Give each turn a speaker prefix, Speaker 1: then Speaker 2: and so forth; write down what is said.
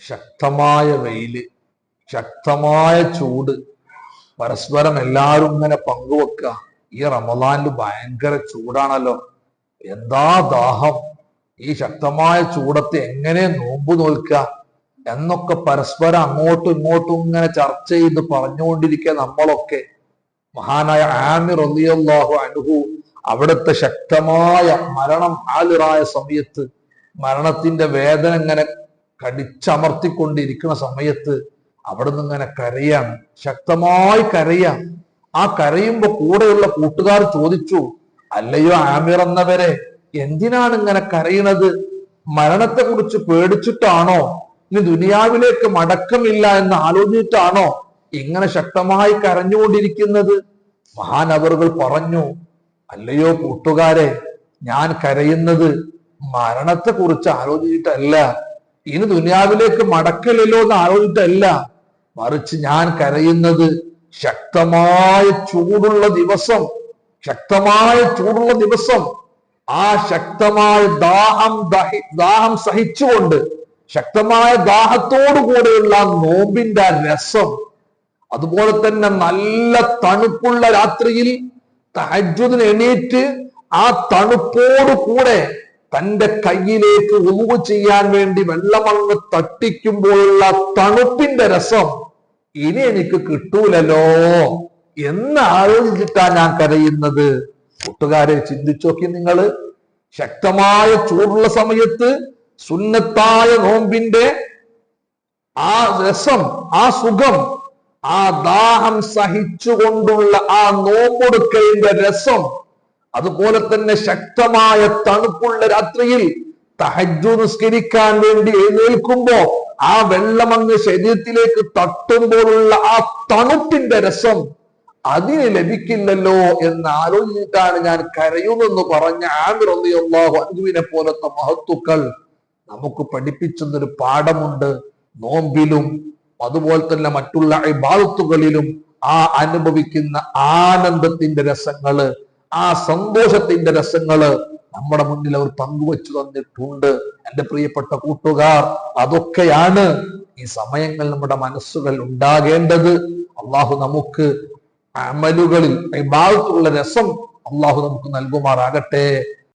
Speaker 1: ശക്തമായ വെയിൽ ശക്തമായ ചൂട് പരസ്പരം എല്ലാവരും ഇങ്ങനെ പങ്കുവെക്കുക. ഈ റമദാനിൽ ഭയങ്കര ചൂടാണല്ലോ. എന്താ ദാഹം? ഈ ശക്തമായ ചൂടത്തെ എങ്ങനെ നോമ്പ് നോൽക്കുക? എന്നൊക്കെ പരസ്പരം അങ്ങോട്ടും ഇങ്ങോട്ടും ഇങ്ങനെ ചർച്ച ചെയ്ത് പറഞ്ഞുകൊണ്ടിരിക്കുക നമ്മളൊക്കെ. മഹാനായ ആമിർ റളിയല്ലാഹു അനുഹു അവിടുത്തെ ശക്തമായ മരണം ആലിറായ സമയത്ത് മരണത്തിന്റെ വേദന ഇങ്ങനെ കടിച്ചമർത്തിക്കൊണ്ടിരിക്കുന്ന സമയത്ത് അവിടുന്ന് ഇങ്ങനെ കരയാണ് ശക്തമായി കരയാം ആ കരയുമ്പോ കൂടെയുള്ള കൂട്ടുകാർ ചോദിച്ചു അല്ലയോ ആമിർ എന്നവരെ എന്തിനാണ് ഇങ്ങനെ കരയണത്? മരണത്തെ കുറിച്ച് പേടിച്ചിട്ടാണോ? ഇനി ദുനിയാവിലേക്ക് മടക്കമില്ല എന്ന് ആലോചിച്ചിട്ടാണോ ഇങ്ങനെ ശക്തമായി കരഞ്ഞുകൊണ്ടിരിക്കുന്നത്? മഹാനവറുകൾ പറഞ്ഞു അല്ലയോ കൂട്ടുകാരെ ഞാൻ കരയുന്നത് മരണത്തെ കുറിച്ച് ആലോചിച്ചിട്ടല്ല. ഇനി ദുനിയാവിലേക്ക് മടക്കലല്ലോ എന്ന് ആലോചിച്ചിട്ടല്ല മറിച്ച് ഞാൻ കരയുന്നത് ശക്തമായ ചൂടുള്ള ദിവസം ശക്തമായ ചൂടുള്ള ദിവസം. ആ ശക്തമായ ദാഹം ദഹി സഹിച്ചുകൊണ്ട് ശക്തമായ ദാഹത്തോടു കൂടെയുള്ള നോമ്പിന്റെ രസം അതുപോലെ തന്നെ നല്ല തണുപ്പുള്ള രാത്രിയിൽ തഹജ്ജുദിന് എണീറ്റ് ആ തണുപ്പോടു കൂടെ തന്റെ കയ്യിലേക്ക് ഉളവ് ചെയ്യാൻ വേണ്ടി വെള്ളമങ്ങ് തട്ടിക്കുമ്പോഴുള്ള തണുപ്പിന്റെ രസം ഇനി എനിക്ക് കിട്ടൂലല്ലോ എന്ന് ആലോചിച്ചിട്ടാ ഞാൻ കരയുന്നത്. കൂട്ടുകാരെ ചിന്തിച്ചു നോക്കി നിങ്ങൾ. ശക്തമായ ചൂടുള്ള സമയത്ത് സുന്നത്തായ നോമ്പിന്റെ ആ രസം ആ സുഖം ആ ദാഹം സഹിച്ചുകൊണ്ടുള്ള ആ നോമ്പൊടുക്കലിന്റെ രസം അതുപോലെ തന്നെ ശക്തമായ തണുപ്പുള്ള രാത്രിയിൽ തഹജു നിസ്കരിക്കാൻ വേണ്ടി എഴുന്നേൽക്കുമ്പോ ആ വെള്ളം അങ്ങ് ശരീരത്തിലേക്ക് തട്ടുമ്പോഴുള്ള ആ തണുപ്പിന്റെ രസം അതിന് ലഭിക്കില്ലല്ലോ എന്ന് ആലോചിച്ചിട്ടാണ് ഞാൻ കരയുമെന്ന് പറഞ്ഞ ആമിറൊന്നിയല്ലാഹു അൻകുവിനെ പോലത്തെ മഹത്തുക്കൾ നമുക്ക് പഠിപ്പിച്ചെന്നൊരു പാഠമുണ്ട്. നോമ്പിലും അതുപോലെ തന്നെ മറ്റുള്ള ഇബാദത്തുകളിലും ആ അനുഭവിക്കുന്ന ആനന്ദത്തിന്റെ രസങ്ങൾ ആ സന്തോഷത്തിന്റെ രസങ്ങൾ നമ്മുടെ മുന്നിൽ അവർ പങ്കുവച്ചു തന്നിട്ടുണ്ട്. എന്റെ പ്രിയപ്പെട്ട കൂട്ടുകാർ അതൊക്കെയാണ് ഈ സമയങ്ങൾ നമ്മുടെ മനസ്സുകൾ ഉണ്ടാകേണ്ടത്. അള്ളാഹു നമുക്ക് അമലുകളിൽ ഭാഗത്തുള്ള രസം അള്ളാഹു നമുക്ക് നൽകുമാറാകട്ടെ.